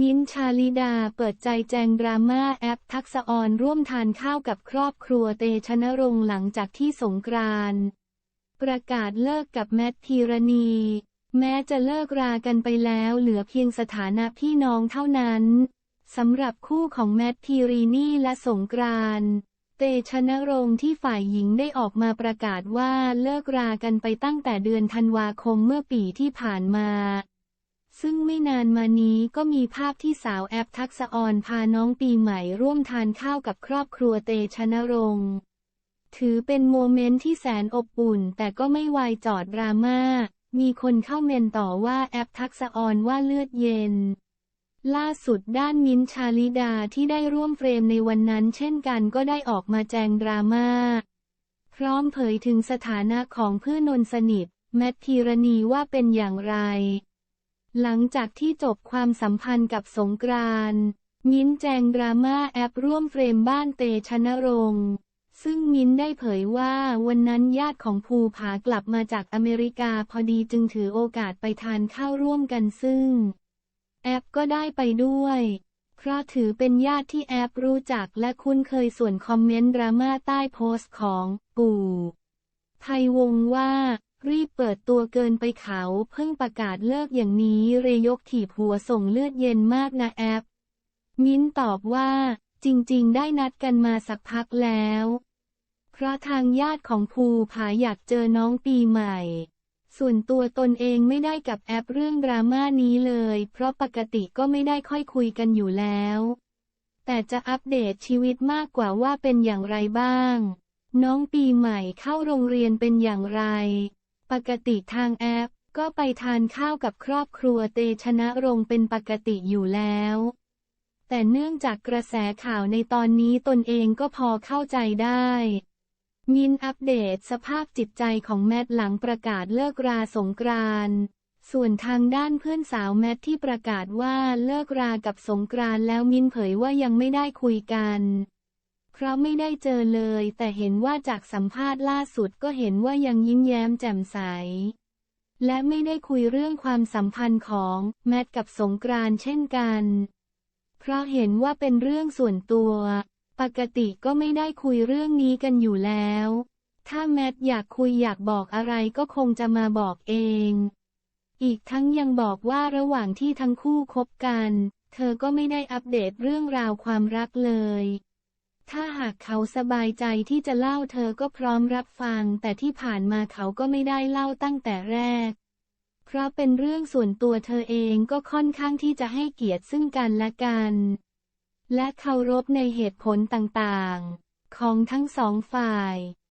มิ้นชาลิดาเปิดใจแจงดราม่าแอปทักษออนร่วมทานข้าวกับครอบครัวเตชนรงค์หลังจากที่สงกรานต์ประกาศเลิกกับแมทพีรณี แม้จะเลิกรากันไปแล้วเหลือเพียงสถานะพี่น้องเท่านั้นสำหรับคู่ของแมทพีรีนี่และสงกรานต์เตชนรงค์ที่ฝ่ายหญิงได้ออกมาประกาศว่าเลิกรากันไปตั้งแต่เดือนธันวาคมเมื่อปีที่ผ่านมา ซึ่งไม่นานมานี้ก็มีภาพที่สาวแอปทักษออนพาน้องปีใหม่ร่วมทานข้าวกับครอบครัวเตชนรงค์ถือเป็นโมเมนต์ที่แสนอบอุ่น แต่ก็ไม่วายจอดดราม่า มีคนเข้าเมนต่อว่าแอปทักษออนว่าเลือดเย็น ล่าสุดด้านมิ้นชาลิดาที่ได้ร่วมเฟรมในวันนั้นเช่นกันก็ได้ออกมาแจงดราม่า พร้อมเผยถึงสถานะของเพื่อนนนสนิท แมทพีรณีว่าเป็นอย่างไร หลังจากที่จบความสัมพันธ์กับสงกรานต์มิ้นแจงดราม่าแอปร่วมเฟรมบ้านเตชนรงค์ซึ่งมิ้นได้เผยว่าวันนั้นญาติของภูผากลับมาจากอเมริกาพอดีจึงถือโอกาสไปทานข้าวร่วมกันซึ่ง แอปก็ได้ไปด้วย เพราะถือเป็นญาติที่แอปรู้จักและคุ้นเคยส่วนคอมเมนต์ดราม่าใต้โพสต์ของปู่ไทยวงศ์ว่า รีบเปิดตัวเกินไปเขาเพิ่งประกาศเลิกอย่างนี้เรยกถีบหัวส่งเลือดเย็นมากนะแอป มิ้นตอบว่า จริงๆ ได้นัดกันมาสักพักแล้ว เพราะทางญาติของภูผาอยากเจอน้องปีใหม่ ส่วนตัวตนเองไม่ได้กับแอปเรื่องดราม่านี้เลย เพราะปกติก็ไม่ได้ค่อยคุยกันอยู่แล้ว แต่จะอัปเดตชีวิตมากกว่าว่าเป็นอย่างไรบ้าง น้องปีใหม่เข้าโรงเรียนเป็นอย่างไร ปกติทางแอป ก็ไปทานข้าวกับครอบครัวเตชนะรงเป็นปกติอยู่แล้ว แต่เนื่องจากกระแสข่าวในตอนนี้ตนเองก็พอเข้าใจได้ มินอัปเดตสภาพจิตใจของแมทหลังประกาศเลิกราสงกรานต์ส่วนทางด้านเพื่อนสาวแมทที่ประกาศว่าเลิกรากับสงกรานต์แล้วมินเผยว่ายังไม่ได้คุยกัน เพราะไม่ได้เจอเลย แต่เห็นว่าจากสัมภาษณ์ล่าสุดก็เห็นว่ายังยิ้มแย้มแจ่มใส และไม่ได้คุยเรื่องความสัมพันธ์ของแมทกับสงกรานต์เช่นกัน เพราะเห็นว่าเป็นเรื่องส่วนตัว ปกติก็ไม่ได้คุยเรื่องนี้กันอยู่แล้ว ถ้าแมทอยากคุยอยากบอกอะไรก็คงจะมาบอกเอง อีกทั้งยังบอกว่าระหว่างที่ทั้งคู่คบกัน เธอก็ไม่ได้อัปเดตเรื่องราวความรักเลย ถ้าหากเขาสบายใจที่จะเล่าเธอก็พร้อมรับฟัง แต่ที่ผ่านมาเขาก็ไม่ได้เล่าตั้งแต่แรก เพราะเป็นเรื่องส่วนตัวเธอเองก็ค่อนข้างที่จะให้เกียรติซึ่งกันและกัน และเคารพในเหตุผลต่างๆ ของทั้งสองฝ่าย